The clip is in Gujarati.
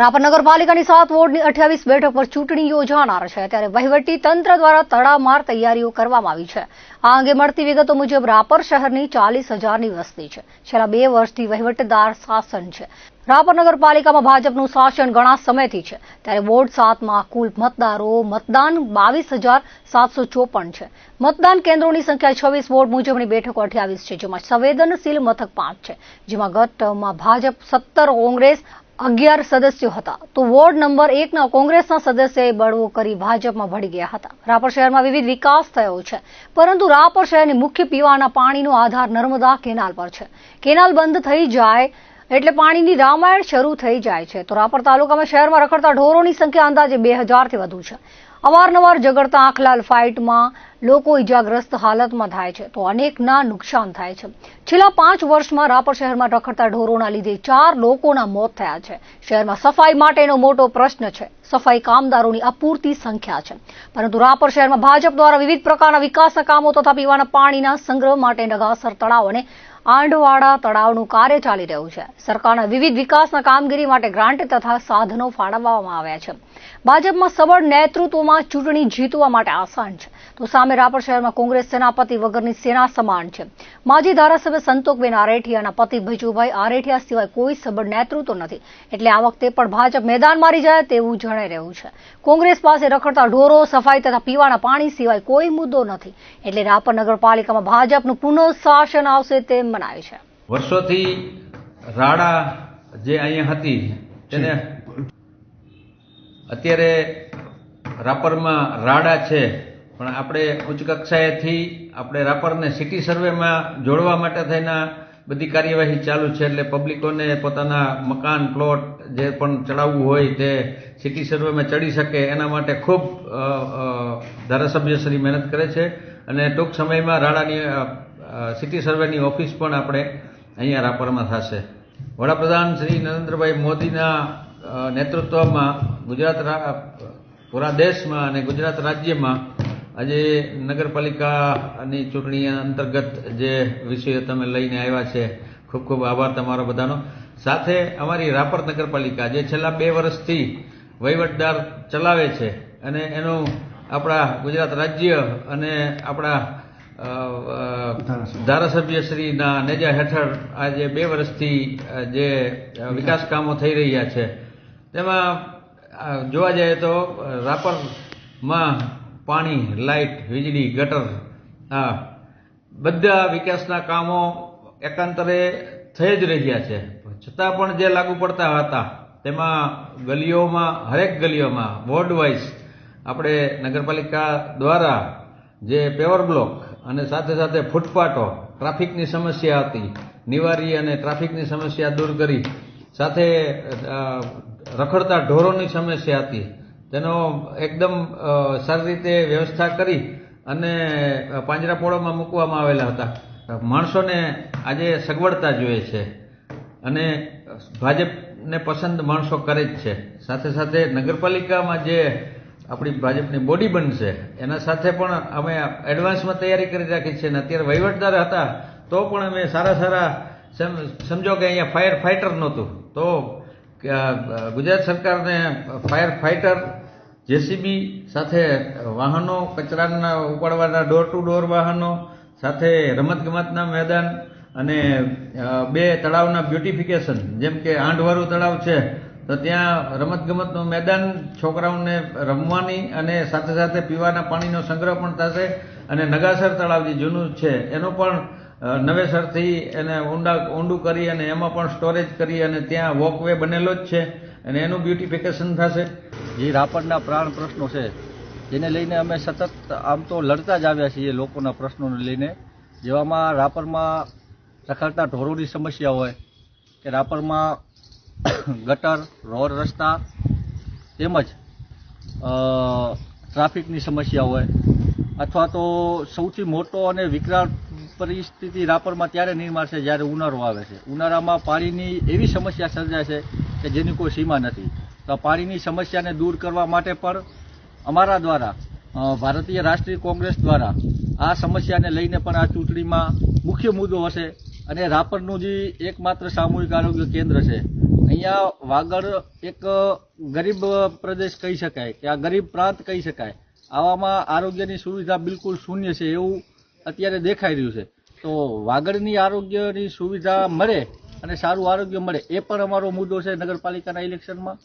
રાપર નગરપાલિકાની સાત વોર્ડની અઠ્યાવીસ બેઠક પર ચૂંટણી યોજાનાર છે. ત્યારે વહીવટી તંત્ર દ્વારા તડામાર તૈયારીઓ કરવામાં આવી છે. આ અંગે મળતી વિગતો મુજબ રાપર શહેરની ચાલીસ હજારની વસ્તી છે. છેલ્લા બે વર્ષથી વહીવટદાર શાસન છે. રાપર નગરપાલિકામાં ભાજપનું શાસન ઘણા સમયથી છે. ત્યારે વોર્ડ સાતમાં કુલ મતદારો મતદાન બાવીસ હજાર સાતસો ચોપન છે. મતદાન કેન્દ્રોની સંખ્યા છવ્વીસ, વોર્ડ મુજબની બેઠકો અઠ્યાવીસ છે, જેમાં સંવેદનશીલ મથક પાંચ છે, જેમાં ગત ટર્મમાં ભાજપ સત્તર, કોંગ્રેસ અગિયાર સદસ્યો હતા. તો વોર્ડ નંબર એકના કોંગ્રેસના સદસ્યએ બળવો કરી ભાજપમાં ભળી ગયા હતા. રાપર શહેરમાં વિવિધ વિકાસ થયો છે. પરંતુ રાપર શહેરની મુખ્ય પીવાના પાણીનો આધાર નર્મદા કેનાલ પર છે. કેનાલ બંધ થઈ જાય એટલે પાણીની રામાયણ શરૂ થઈ જાય છે. તો રાપર તાલુકામાં શહેરમાં રખડતા ઢોરોની સંખ્યા અંદાજે બે હજારથી વધુ છે. અવારનવાર જગડતા આંખલાલ ફાઇટમાં લોકો ઇજાગ્રસ્ત હાલતમાં થાય છે તો અનેકના નુકસાન થાય છે. છેલ્લા પાંચ વર્ષમાં રાપર શહેરમાં રખડતા ઢોરોના લીધે ચાર લોકોના મોત થયા છે. શહેરમાં સફાઈ માટેનો મોટો પ્રશ્ન છે. સફાઈ કામદારોની અપૂરતી સંખ્યા છે. પરંતુ રાપર શહેરમાં ભાજપ દ્વારા વિવિધ પ્રકારના વિકાસના કામો તથા પીવાના પાણીના સંગ્રહ માટે નગાસર તળાવ અને આંડવાડા તળાવનું કાર્ય ચાલી રહ્યું છે. સરકારના વિવિધ વિકાસના કામગીરી માટે ગ્રાન્ટ તથા સાધનો ફાળવવામાં આવ્યા છે. ભાજપમાં સબળ નેતૃત્વમાં ચૂંટણી જીતવા માટે આસાન છે. તો સામે રાપર શહેરમાં કોંગ્રેસ સેનાપતિ વગરની સેના સમાન છે. માજી ધારાસભ્ય સંતોકબેન આરેઠિયાના પતિ ભજુભાઈ આરેઠિયા સિવાય કોઈ સબળ નેતૃત્વ નથી. એટલે આ વખતે પણ ભાજપ મેદાન મારી જાય તેવું જણાઈ રહ્યું છે. કોંગ્રેસ પાસે રખડતા ઢોરો સફાઈ તથા પીવાના પાણી સિવાય કોઈ મુદ્દો નથી. એટલે રાપર નગરપાલિકામાં ભાજપનું પુનઃ શાસન આવશે તેમ મનાય છે. વર્ષોથી રાડા જે અહીંયા હતી તેને અત્યારે રાપરમાં રાડા છે. પણ આપણે ઉચ્ચ કક્ષાએથી આપણે રાપરને સિટી સર્વેમાં જોડવા માટે થઈને બધી કાર્યવાહી ચાલુ છે એટલે પબ્લિકોને પોતાના મકાન પ્લોટ જે પણ ચડાવવું હોય તે સિટી સર્વેમાં ચડી શકે એના માટે ખૂબ ધારાસભ્યશ્રી મહેનત કરે છે. અને ટૂંક સમયમાં અ, સિટી સર્વેની ઓફિસ પણ આપણે અહીંયા રાપરમાં થશે. વડાપ્રધાન શ્રી નરેન્દ્રભાઈ મોદીના નેતૃત્વમાં ગુજરાત પૂરા દેશમાં અને ગુજરાત રાજ્યમાં આજે નગરપાલિકાની ચૂંટણી અંતર્ગત જે વિષયો તમે લઈને આવ્યા છે, ખૂબ ખૂબ આભાર તમારો બધાનો. સાથે અમારી રાપર નગરપાલિકા જે છેલ્લા બે વર્ષથી વહીવટદાર ચલાવે છે અને એનું આપણા ગુજરાત રાજ્ય અને આપણા ધારાસભ્યશ્રીના નેજા હેઠળ આજે બે વર્ષથી જે વિકાસ કામો થઈ રહ્યા છે. તેમાં જોવા જઈએ તો રાપરમાં પાણી, લાઇટ, વીજળી, ગટર, આ બધા વિકાસના કામો એકાંતરે થઈ જ રહ્યા છે. છતાં પણ જે લાગુ પડતા હતા, તેમાં ગલીઓમાં, હરેક ગલીઓમાં, વોર્ડ વાઇઝ, આપણે નગરપાલિકા દ્વારા જે પેવર બ્લોક અને સાથે સાથે ફૂટપાથો, ટ્રાફિકની સમસ્યા હતી, નિવારી અને ટ્રાફિકની સમસ્યા દૂર કરી, સાથે રખડતા ઢોરોની સમસ્યા હતી તેનો એકદમ સારી રીતે વ્યવસ્થા કરી અને પાંજરાપોળામાં મૂકવામાં આવેલા હતા. માણસોને આજે સગવડતા જોઈએ છે અને ભાજપને પસંદ માણસો કરે જ છે. સાથે સાથે નગરપાલિકામાં જે આપણી ભાજપની બોડી બનશે, એના સાથે પણ અમે એડવાન્સમાં તૈયારી કરી રાખી છે અને અત્યારે વહીવટદાર હતા, તો પણ અમે સારા સારા સમજો કે અહીંયા ફાયર ફાઇટર નહોતું. તો ગુજરાત સરકારને ફાયર ફાઇટર જેસીબી સાથે વાહનો કચરાના ઉપાડવાના ડોર ટુ ડોર વાહનો સાથે રમતગમતના મેદાન અને બે તળાવના બ્યુટિફિકેશન જેમ કે આંઢવાળું તળાવ છે, તો ત્યાં રમતગમતનું મેદાન છોકરાઓને રમવાની અને સાથે સાથે પીવાના પાણીનો સંગ્રહ પણ થશે અને નગાસર તળાવ જે જૂનું છે, એનું પણ નવેસરથી એને ઊંડા, ઊંડું કરી અને એમાં પણ સ્ટોરેજ કરી અને ત્યાં વોકવે બનેલો જ છે અને એનું બ્યુટિફિકેશન થશે. જે રાપરના પ્રાણ પ્રશ્નો છે, જેને લઈને અમે સતત આમ તો લડતા જ આવ્યા છીએ લોકોના પ્રશ્નોને લઈને. જેવામાં રાપરમાં રખડતા ઢોરોની સમસ્યા હોય, કે રાપરમાં ગટર, રોડ રસ્તા તેમજ ટ્રાફિકની સમસ્યા હોય, અથવા તો સૌથી મોટો અને વિકરાળ પરિસ્થિતિ રાપરમાં ત્યારે નિર્માણ છે જ્યારે ઉનાળો આવે છે. ઉનાળામાં પાણીની એવી સમસ્યા સર્જાય છે કે જેની કોઈ સીમા નથી. પાણીની સમસ્યાને દૂર કરવા માટે પણ અમારા દ્વારા ભારતીય રાષ્ટ્રીય કોંગ્રેસ દ્વારા આ સમસ્યાને લઈને પણ આ ચૂંટણીમાં મુખ્ય મુદ્દો હશે અને રાપરનું જે એકમાત્ર સામૂહિક આરોગ્ય કેન્દ્ર છે, અહીંયા વાગડ એક ગરીબ પ્રદેશ કહી શકાય કે આ ગરીબ પ્રાંત કહી શકાય. આવામાં આરોગ્યની સુવિધા બિલકુલ શૂન્ય છે એવું અત્યારે દેખાઈ રહ્યું છે. તો વાગડની આરોગ્યની સુવિધા મળે અને સારું આરોગ્ય મળે એ પણ અમારો મુદ્દો છે નગરપાલિકાના ઇલેક્શનમાં.